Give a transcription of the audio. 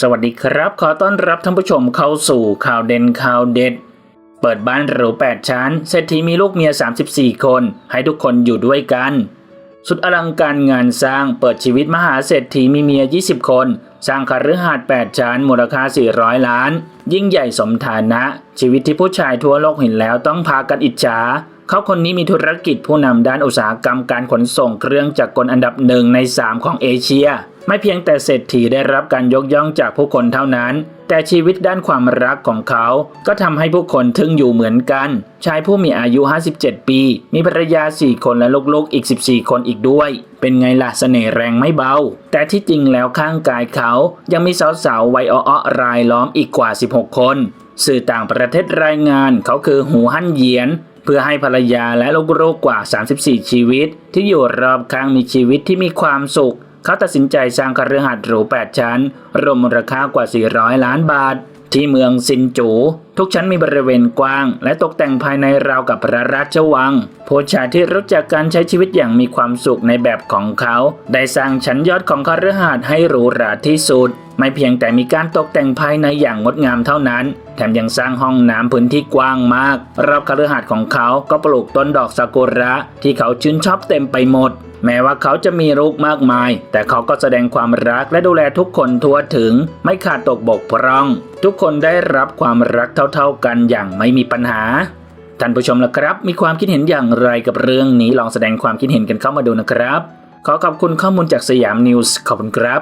สวัสดีครับ ขอต้อนรับท่านผู้ชมเข้าสู่ข่าวเด่นข่าวเด็ด เปิดบ้านหรู 8 ชั้น เศรษฐีมีลูกเมีย 34 คน ให้ทุกคนอยู่ด้วยกัน สุดอลังการงานสร้างเปิดชีวิตมหาเศรษฐีมีเมีย 20 คน สร้างคฤหาสน์8 ชั้น มูลค่า 400 ล้าน ยิ่งใหญ่สมฐานะ ชีวิตที่ผู้ชายทั่วโลกเห็นแล้วต้องพากันอิจฉาเขาคนนี้มีธุรกิจผู้นำด้านอุตสาหกรรมการขนส่งเครื่องจักรกลอันดับหนึ่งใน 3 ของเอเชีย ไม่เพียงแต่เศรษฐีได้รับการยกย่องจากผู้คนเท่านั้น แต่ชีวิตด้านความรักของเขา ก็ทำให้ผู้คนทึ่งอยู่เหมือนกัน ชายผู้มีอายุ 57 ปี มีภรรยา 4 คนและลูกๆ อีก 14 คนอีกด้วย เป็นไงล่ะเสน่ห์แรงไม่เบา แต่ที่จริงแล้วข้างกายเขายังมีสาวๆวัยอ้อๆรายล้อมอีกกว่า 16 คน สื่อต่างประเทศรายงานเขาคือหูฮั่นเยียนเพื่อให้ภรรยาและลูกๆกว่า 34 ชีวิต ที่อยู่รอบข้างมีชีวิตที่มีความสุข เขาตัดสินใจสร้างคฤหาสน์หรู 8 ชั้น รวมมูลค่ากว่า 400 ล้านบาท ที่เมืองซินจู ทุกชั้นมีบริเวณกว้าง และตกแต่งภายในราวกับพระราชวัง ผู้ชายที่รู้จักการใช้ชีวิตอย่างมีความสุขในแบบของเขา ได้สร้างชั้นยอดของคฤหาสน์ให้หรูหราที่สุด ไม่เพียงแต่มีการตกแต่งภายในอย่างงดงามเท่านั้น แถมยังสร้างห้องน้ำพื้นที่กว้างมาก รอบคฤหาสน์ของเขาก็ปลูกต้นดอกซากุระที่เขาชื่นชอบเต็มไปหมด แม้ว่าเขาจะมีลูกมากมาย แต่เขาก็แสดงความรักและดูแลทุกคนทั่วถึง ไม่ขาดตกบกพร่อง ทุกคนได้รับความรักเท่าๆกันอย่างไม่มีปัญหาท่านผู้ชมละครับ มีความคิดเห็นอย่างไรกับเรื่องนี้ลองแสดงความคิดเห็นกันเข้ามาดูนะครับ ขอขอบคุณข้อมูลจากสยามนิวส์ขอบคุณครับ